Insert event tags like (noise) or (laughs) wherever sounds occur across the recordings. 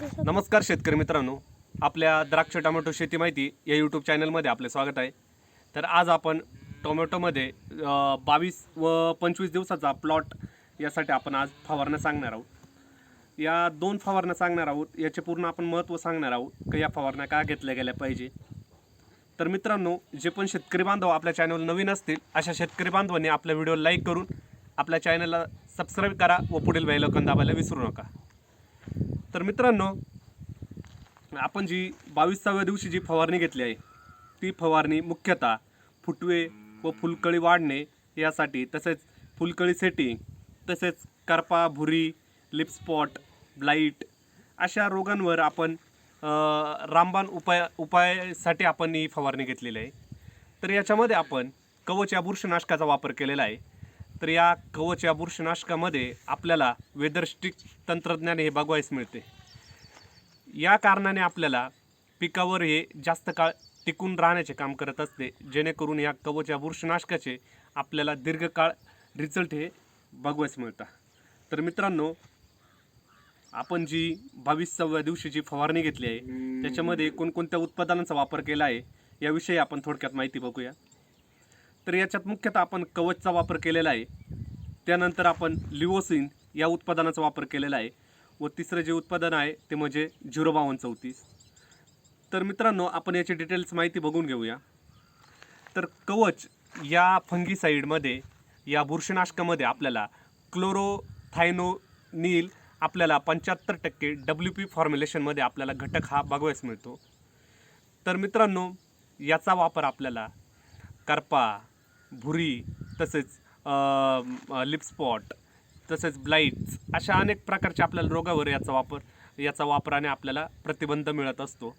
नमस्कार शेतकरी मित्रांनो. आपल्या द्राक्ष टोमॅटो शेती माहिती या यूट्यूब चॅनलमध्ये आपले स्वागत आहे. तर आज आपण टोमॅटोमध्ये बावीस व पंचवीस दिवसाचा प्लॉट यासाठी आपण आज फवारण्या सांगणार आहोत. या दोन फवारण्या सांगणार आहोत. याचे पूर्ण आपण महत्त्व सांगणार आहोत की या फवारण्या का घेतल्या गेल्या पाहिजे. तर मित्रांनो जे पण शेतकरी बांधव आपल्या चॅनल नवीन असतील अशा शेतकरी बांधवांनी आपल्या व्हिडिओ लाईक करून आपल्या चॅनलला सबस्क्राईब करा व पुढील वेळेला दाबायला विसरू नका. तर मित्रांनो आपण जी बावीसाव्या दिवशी जी फवारणी घेतली आहे ती फवारणी मुख्यतः फुटवे व फुलकळी वाढणे यासाठी तसेच फुलकळी सेटिंग तसेच करपा भुरी लिपस्पॉट ब्लाईट अशा रोगांवर आपण रामबाण उपाय उपायासाठी आपण ही फवारणी घेतलेली आहे. तर याच्यामध्ये आपण कवच या बुरशनाशकाचा वापर केलेला आहे. तर या कवच या बुरशीनाशकामध्ये आपल्याला वेदरस्टिक तंत्रज्ञान हे बघवायस मिळते. या कारणाने आपल्याला पिकावर हे जास्त काळ टिकून राहण्याचे काम करत असते. जेणेकरून या कवच या बुरशीनाशकाचे आपल्याला दीर्घकाळ रिझल्ट हे बघवायस मिळतात. तर मित्रांनो आपण जी बावीसाव्या दिवशी जी फवारणी घेतली आहे त्याच्यामध्ये कोणकोणत्या उत्पादनांचा वापर केला आहे याविषयी आपण थोडक्यात माहिती बघूया. तर याच्यात मुख्यतः आपण कवचचा वापर केलेला आहे. त्यानंतर आपण लिओसिन या उत्पादनाचा वापर केलेला आहे. व तिसरं जे उत्पादन आहे ते म्हणजे झिरो बावन्न चौतीस. तर मित्रांनो आपण याची डिटेल्स माहिती बघून घेऊया. तर कवच या फंगीसाईडमध्ये या बुरशीनाशकामध्ये आपल्याला क्लोरोथायनोनील आपल्याला पंच्याहत्तर टक्के डब्ल्यू पी फॉर्म्युलेशनमध्ये आपल्याला घटक हा बघवायस मिळतो. तर मित्रांनो याचा वापर आपल्याला करपा भुरी तसेच लिपस्पॉट तसेच ब्लाईट्स अशा अनेक प्रकारच्या आपल्याला रोगावर याचा वापर याचा वापराने आपल्याला प्रतिबंध मिळत असतो.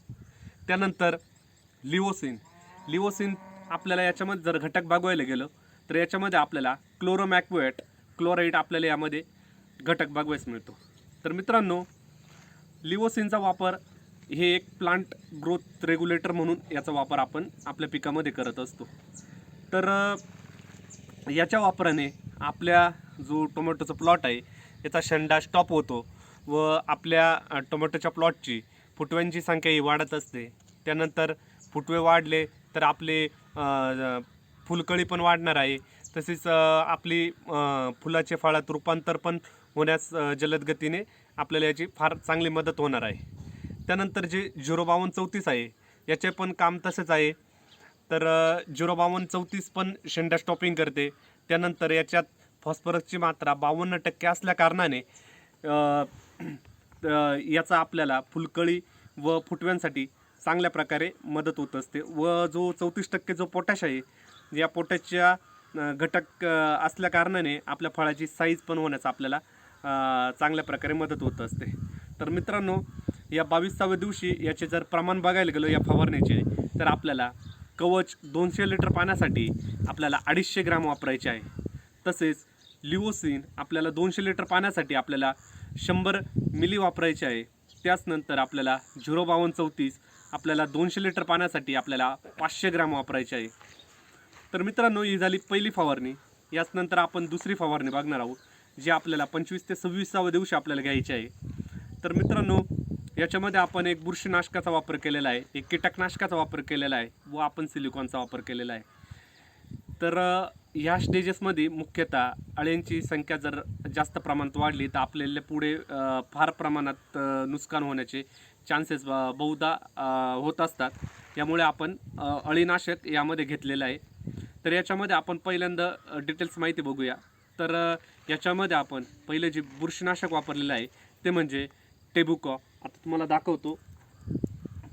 त्यानंतर लिओसिन लिओसिन आपल्याला याच्यामध्ये जर घटक भागवायला गेलं तर याच्यामध्ये आपल्याला क्लोरोमॅक्वेट क्लोराईड आपल्याला यामध्ये घटक भागवायस मिळतो. तर मित्रांनो लिओसिनचा वापर हे एक प्लांट ग्रोथ रेग्युलेटर म्हणून याचा वापर आपण आपल्या पिकामध्ये करत असतो. तर याच्या वापराने आपल्या जो टोमॅटोचा प्लॉट आहे याचा शंडा स्टॉप होतो व आपल्या टोमॅटोच्या प्लॉटची फुटव्यांची संख्या ही वाढत असते. त्यानंतर फुटवे वाढले तर आपले फुलकळी पण वाढणार आहे. तसेच आपली फुलाचे फळात रूपांतर पण होण्यास जलद गतीने आपल्याला याची फार चांगली मदत होणार आहे. त्यानंतर जे झिरो बावन्न चौतीस आहे याचे पण काम तसेच आहे. तर झिरो बावन्न चौतीस पण शेंडा स्टॉपिंग करते. त्यानंतर याच्यात फॉस्फरसची मात्रा बावन्न टक्के असल्या कारणाने याचा आपल्याला फुलकळी व फुटव्यांसाठी चांगल्या प्रकारे मदत होत असते. व जो चौतीस टक्के जो पोटॅश आहे या पोटॅशच्या घटक असल्याकारणाने असल्या कारणाने आपल्या फळाची साईज पण होण्यास आपल्याला चांगल्या प्रकारे मदत होत असते. तर मित्रांनो या बावीसाव्या दिवशी याचे जर प्रमाण बघायला गेलो या फवारणीचे तर आपल्याला कवच दोनशे लिटर पाण्यासाठी आपल्याला अडीचशे ग्राम वापरायचे आहे. तसेच लिओसिन आपल्याला दोनशे लिटर पाण्यासाठी आपल्याला शंभर मिली वापरायचे आहे. त्याचनंतर आपल्याला झिरो बावन्न चौतीस आपल्याला दोनशे लिटर पाण्यासाठी आपल्याला पाचशे ग्राम वापरायचे आहे. तर मित्रांनो ही झाली पहिली फवारणी. याचनंतर आपण दुसरी फवारणी बघणार आहोत जी आपल्याला पंचवीस ते सव्वीसाव्या दिवशी आपल्याला घ्यायची आहे. तर मित्रांनो याच्यामध्ये आपण एक बुरशीनाशकाचा वापर केलेला आहे एक कीटकनाशकाचा वापर केलेला आहे व आपण सिलिकॉनचा वापर केलेला आहे. तर ह्या स्टेजेसमध्ये मुख्यतः अळ्यांची संख्या जर जास्त प्रमाणात वाढली तर आपल्याला पुढे फार प्रमाणात नुकसान होण्याचे चान्सेस बहुधा होत असतात. यामुळे आपण अळीनाशक यामध्ये घेतलेलं आहे. तर याच्यामध्ये आपण पहिल्यांदा डिटेल्स माहिती बघूया. तर याच्यामध्ये आपण पहिले जे बुरशीनाशक वापरलेलं आहे ते म्हणजे टेबुकॉ. आता तुम्हाला दाखवतो.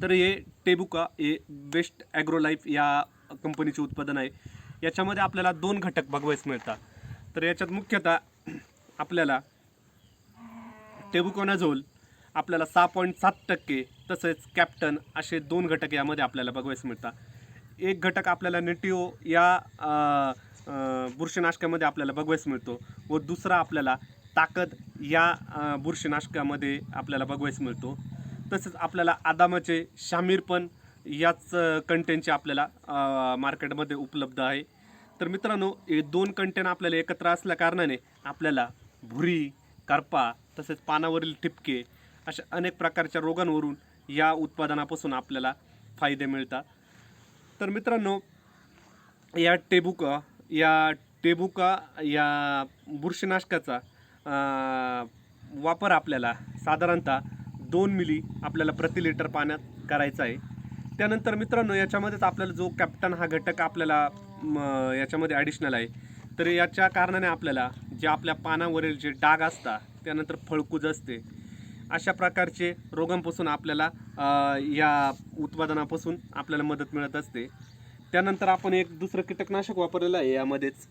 तर हे टेबुका हे बेस्ट ॲग्रोलाईफ या कंपनीचे उत्पादन आहे. याच्यामध्ये आपल्याला दोन घटक बघवायस मिळतात. तर याच्यात मुख्यतः आपल्याला टेबुकोनाझोल आपल्याला सहा पॉईंट सात टक्के तसेच कॅप्टन असे दोन घटक यामध्ये आपल्याला बघवायस मिळतात. एक घटक आपल्याला नेटिओ या बुरशनाशकामध्ये बुरशीनाशकामध्ये आपल्याला बघवायस मिळतो व दुसरा आपल्याला ताकद या बुरशीनाशकामध्ये आपल्याला बघवायस मिळतो. तसेच आपल्याला आदामाचे शामीर पण याच कंटेनचे आपल्याला मार्केटमध्ये उपलब्ध आहे. तर मित्रांनो हे दोन कंटेन आपल्याला एकत्र असल्या कारणाने आपल्याला भुरी करपा तसेच पानावरील ठिपके अशा अनेक प्रकारच्या रोगांवरून या उत्पादनापासून आपल्याला फायदे मिळतात. तर मित्रांनो या टेबुका या टेबुका या बुरशीनाशकाचा वापर आपल्याला साधारणतः दोन मिली आपल्याला प्रति लिटर पाण्यात करायचा आहे. त्यानंतर मित्रांनो याच्यामध्येच आपल्याला जो कॅप्टन हा घटक आपल्याला याच्यामध्ये ॲडिशनल आहे. तर याच्या कारणाने आपल्याला जे आपल्या पानावरील जे डाग असतात त्यानंतर फळकूज असते अशा प्रकारचे रोगांपासून आपल्याला या उत्पादनापासून आपल्याला मदत मिळत असते. त्यानंतर आपण एक दुसरं कीटकनाशक वापरलेलं आहे यामध्येच.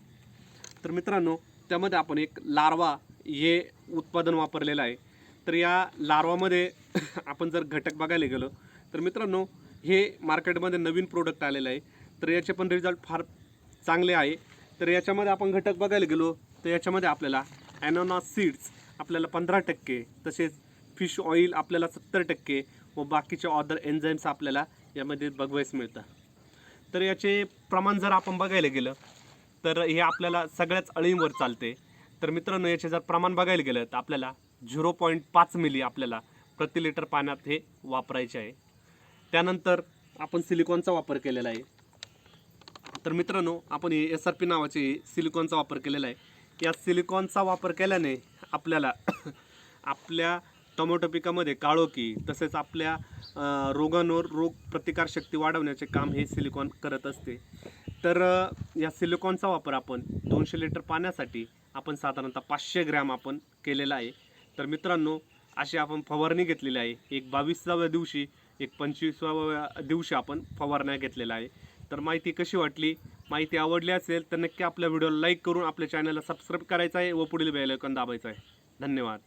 तर मित्रांनो त्यामध्ये आपण एक लार्वा हे उत्पादन वापरलेलं आहे. तर या लार्वामध्ये (laughs) आपण जर घटक बघायला गेलो तर मित्रांनो हे मार्केटमध्ये नवीन प्रोडक्ट आलेलं आहे. तर याचे पण रिझल्ट फार चांगले आहे. तर याच्यामध्ये आपण घटक बघायला गेलो तर याच्यामध्ये आपल्याला ॲनोना सीड्स आपल्याला पंधरा टक्के तसेच फिश ऑइल आपल्याला सत्तर टक्के व बाकीचे ऑदर एन्झाईम्स आपल्याला यामध्ये बघवायस मिळतं. तर याचे प्रमाण जर आपण बघायला गेलं तर हे आपल्याला सगळ्याच अळींवर चालते. तर मित्रांनो याचे जर प्रमाण बघायला गेलं तर आपल्याला झिरो पॉईंट पाच मिली आपल्याला प्रति लिटर पाण्यात हे वापरायचे आहे. त्यानंतर आपण सिलिकॉनचा वापर केलेला आहे. तर मित्रांनो आपण एस आर पी नावाचे सिलिकॉनचा वापर केलेला आहे. या सिलिकॉनचा वापर केल्याने आपल्याला (coughs) आपल्या टोमॅटो पिकामध्ये काळोखी तसेच आपल्या रोगांवर रोग प्रतिकारशक्ती वाढवण्याचे काम हे सिलिकॉन करत असते. तर या सिलिकॉनचा वापर आपण दोनशे लिटर पाण्यासाठी आपण साधारणतः पाचशे ग्रॅम आपण केलेला आहे. तर मित्रांनो अशी आपण फवारणी घेतलेली आहे. एक बावीसाव्या दिवशी एक पंचवीसाव्या दिवशी आपण फवारण्या घेतलेल्या आहे. तर माहिती कशी वाटली? माहिती आवडली असेल तर नक्की आपल्या व्हिडिओला लाईक करून आपल्या चॅनलला सबस्क्राईब करायचं आहे व पुढील बेल आयकॉन दाबायचं आहे. धन्यवाद.